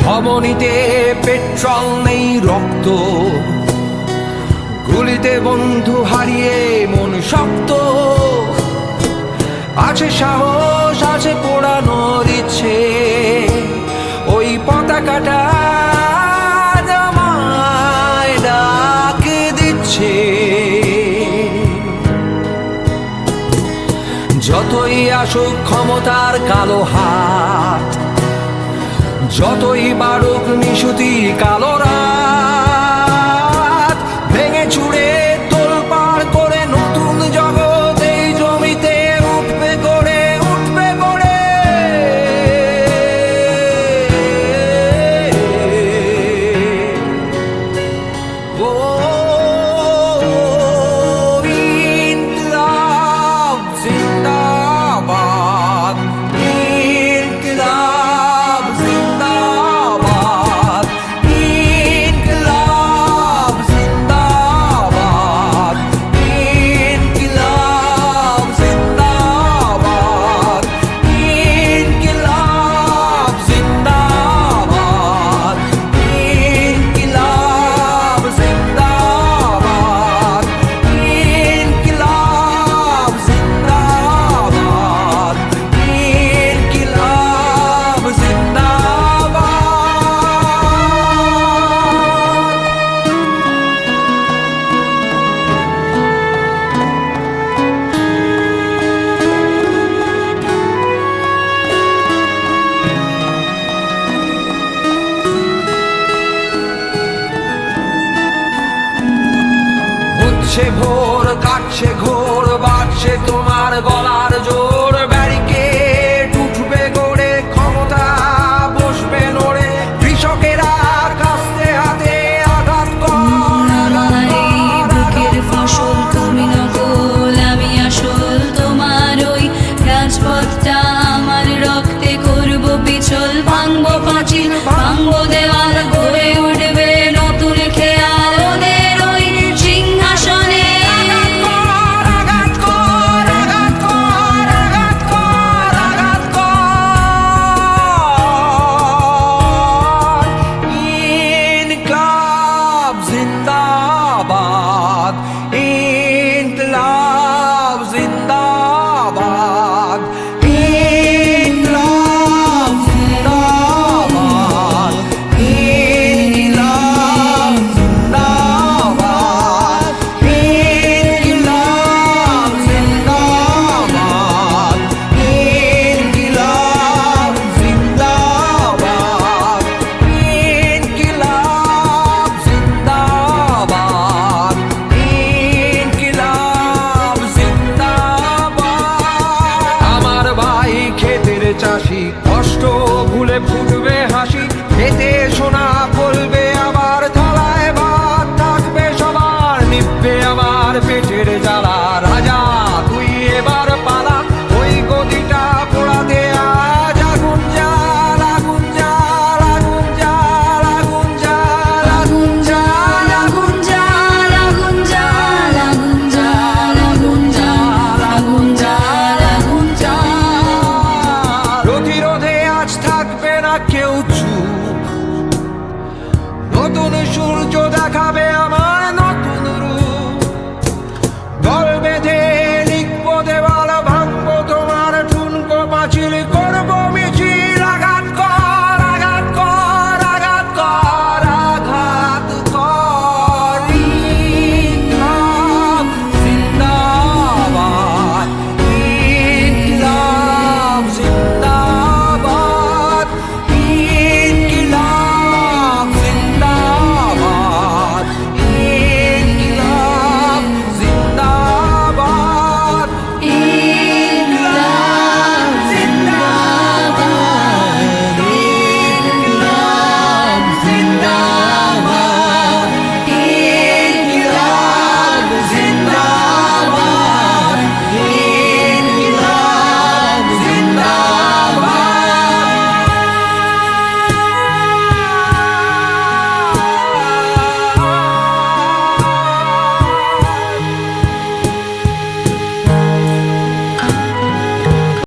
ধমনীতে petrol নেই রক্ত। গুলিতে বন্ধু হারিয়ে মন শক্ত। আছে সাহস, আছে পোড়ানোর ইচ্ছে। ওই পতাকাটা যতই আসুক ক্ষমতার কালো হাত যতই বাড়ুক নিশুতি কালো রাত হচ্ছে ভোর কাটছে ঘোর বাড়ছে তোর